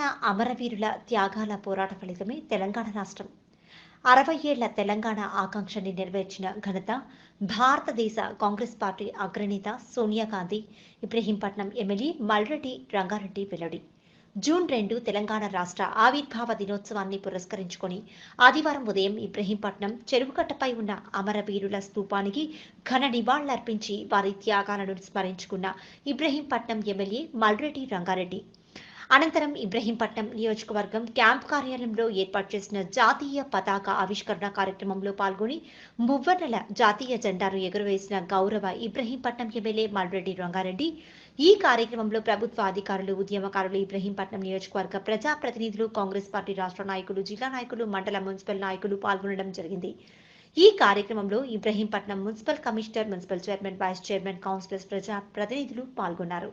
తెలంగాణ అమరవీరుల త్యాగాల పోరాట ఫలితమే తెలంగాణ రాష్ట్రం. అరవై ఏళ్ళ తెలంగాణ ఆకాంక్షని నెరవేర్చిన ఘనత భారతదేశ కాంగ్రెస్ పార్టీ అగ్రనేత సోనియా గాంధీ ఇబ్రహీంపట్నం ఎమ్మెల్యే మల్రెడ్డి రంగారెడ్డి వెల్లడి. జూన్ రెండు తెలంగాణ రాష్ట్ర ఆవిర్భావ దినోత్సవాన్ని పురస్కరించుకొని ఆదివారం ఉదయం ఇబ్రహీంపట్నం చెరువుకట్టపై ఉన్న అమరవీరుల స్తూపానికి ఘన నివాళులర్పించి వారి త్యాగాలను స్మరించుకున్న ఇబ్రహీంపట్నం ఎమ్మెల్యే మల్రెడ్డి రంగారెడ్డి అనంతరం ఇబ్రహీంపట్నం నియోజకవర్గం క్యాంప్ కార్యాలయంలో ఏర్పాటు చేసిన జాతీయ పతాక ఆవిష్కరణ కార్యక్రమంలో పాల్గొని మువ్వన్నెల జాతీయ జెండాను ఎగురవేసిన గౌరవ ఇబ్రహీంపట్నం ఎమ్మెల్యే మల్రెడ్డి రంగారెడ్డి ఈ కార్యక్రమంలో ప్రభుత్వ అధికారులు ఉద్యమకారులు ఇబ్రహీంపట్నం నియోజకవర్గ ప్రజా ప్రతినిధులు కాంగ్రెస్ పార్టీ రాష్ట్ర నాయకులు జిల్లా నాయకులు మండల మున్సిపల్ నాయకులు పాల్గొనడం జరిగింది. ఈ కార్యక్రమంలో Ibrahimpatnam municipal commissioner municipal chairman vice chairman councillors ప్రజా ప్రతినిధులు పాల్గొన్నారు.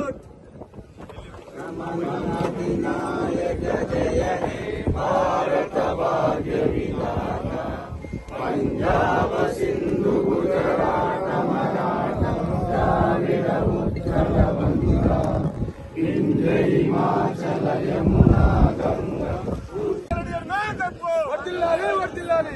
వినాయక జయ భారత భాగ్య విధాత పంజాబ సింధు గుజరాత మరాఠ ద్రావిడ వర్తిల్లాలి.